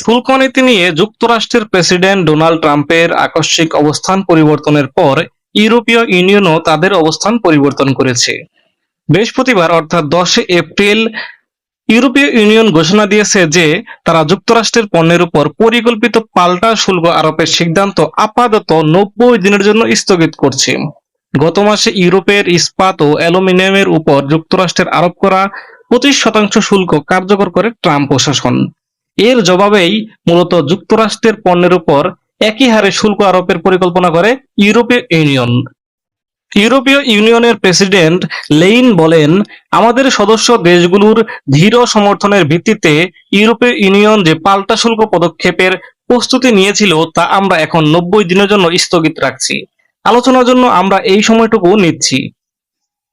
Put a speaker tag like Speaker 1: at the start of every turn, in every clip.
Speaker 1: শুল্ক নীতি নিয়ে যুক্তরাষ্ট্রের প্রেসিডেন্ট ডোনাল্ড ট্রাম্পের আকস্মিক অবস্থান পরিবর্তনের পর ইউরোপীয় ইউনিয়নও তাদের অবস্থান পরিবর্তন করেছে। বৃহস্পতিবার, অর্থাৎ দশে এপ্রিল, ইউরোপীয় ইউনিয়ন ঘোষণা দিয়েছে যে তারা যুক্তরাষ্ট্রের পণ্যের উপর পরিকল্পিত পাল্টা শুল্ক আরোপের সিদ্ধান্ত আপাতত নব্বই দিনের জন্য স্থগিত করছে। গত মাসে ইউরোপের ইস্পাত ও অ্যালুমিনিয়ামের উপর যুক্তরাষ্ট্রের আরোপ করা পঁচিশ শতাংশ শুল্ক কার্যকর করে ট্রাম্প প্রশাসন। এর জবাবেই মূলত যুক্তরাষ্ট্রের পণ্যের উপর একই হারে শুল্ক আরোপের পরিকল্পনা করে ইউরোপীয় ইউনিয়ন। ইউরোপীয় ইউনিয়নের প্রেসিডেন্ট লেইন বলেন, আমাদের সদস্য দেশগুলোর দৃঢ় সমর্থনের ভিত্তিতে ইউরোপীয় ইউনিয়ন যে পাল্টা শুল্ক পদক্ষেপের প্রস্তুতি নিয়েছিল তা আমরা এখন নব্বই দিনের জন্য স্থগিত রাখছি। আলোচনার জন্য আমরা এই সময়টুকু নিচ্ছি।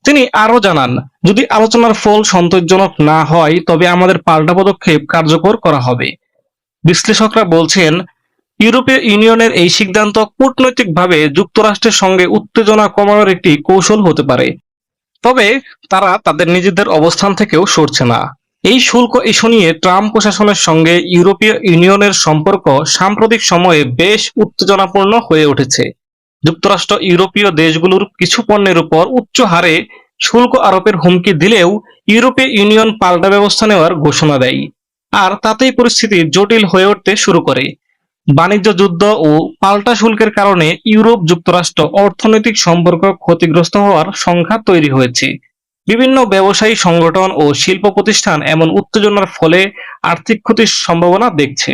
Speaker 1: তিনি আরও জানান, যদি আলোচনার ফল সন্তোষজনক না হয়, তবে আমাদের পাল্টা পদক্ষেপ কার্যকর করা হবে। বিশ্লেষকরা বলছেন, ইউরোপীয় ইউনিয়নের এই সিদ্ধান্ত কূটনৈতিকভাবে যুক্তরাষ্ট্রের সঙ্গে উত্তেজনা কমানোর একটি কৌশল হতে পারে। তবে তারা তাদের নিজেদের অবস্থান থেকেও সরছে না। এই শুল্ক ইস্যু নিয়ে ট্রাম্প প্রশাসনের সঙ্গে ইউরোপীয় ইউনিয়নের সম্পর্ক সাম্প্রতিক সময়ে বেশ উত্তেজনাপূর্ণ হয়ে উঠেছে। যুক্তরাষ্ট্র ইউরোপীয় দেশগুলোর কিছু পণ্যের উপর উচ্চ হারে শুল্ক আরোপের হুমকি দিলেও ইউরোপীয় ইউনিয়ন পাল্টা ব্যবস্থা নেওয়ার ঘোষণা দেয়। আর তাতেই পরিস্থিতি জটিল হয়ে উঠতে শুরু করে। বাণিজ্য যুদ্ধ ও পাল্টা শুল্কের কারণে ইউরোপ যুক্তরাষ্ট্র অর্থনৈতিক সম্পর্ক ক্ষতিগ্রস্ত হওয়ার সংখ্যা তৈরি হয়েছে। বিভিন্ন ব্যবসায়ী সংগঠন ও শিল্প প্রতিষ্ঠান এমন উত্তেজনার ফলে আর্থিক ক্ষতির সম্ভাবনা দেখছে।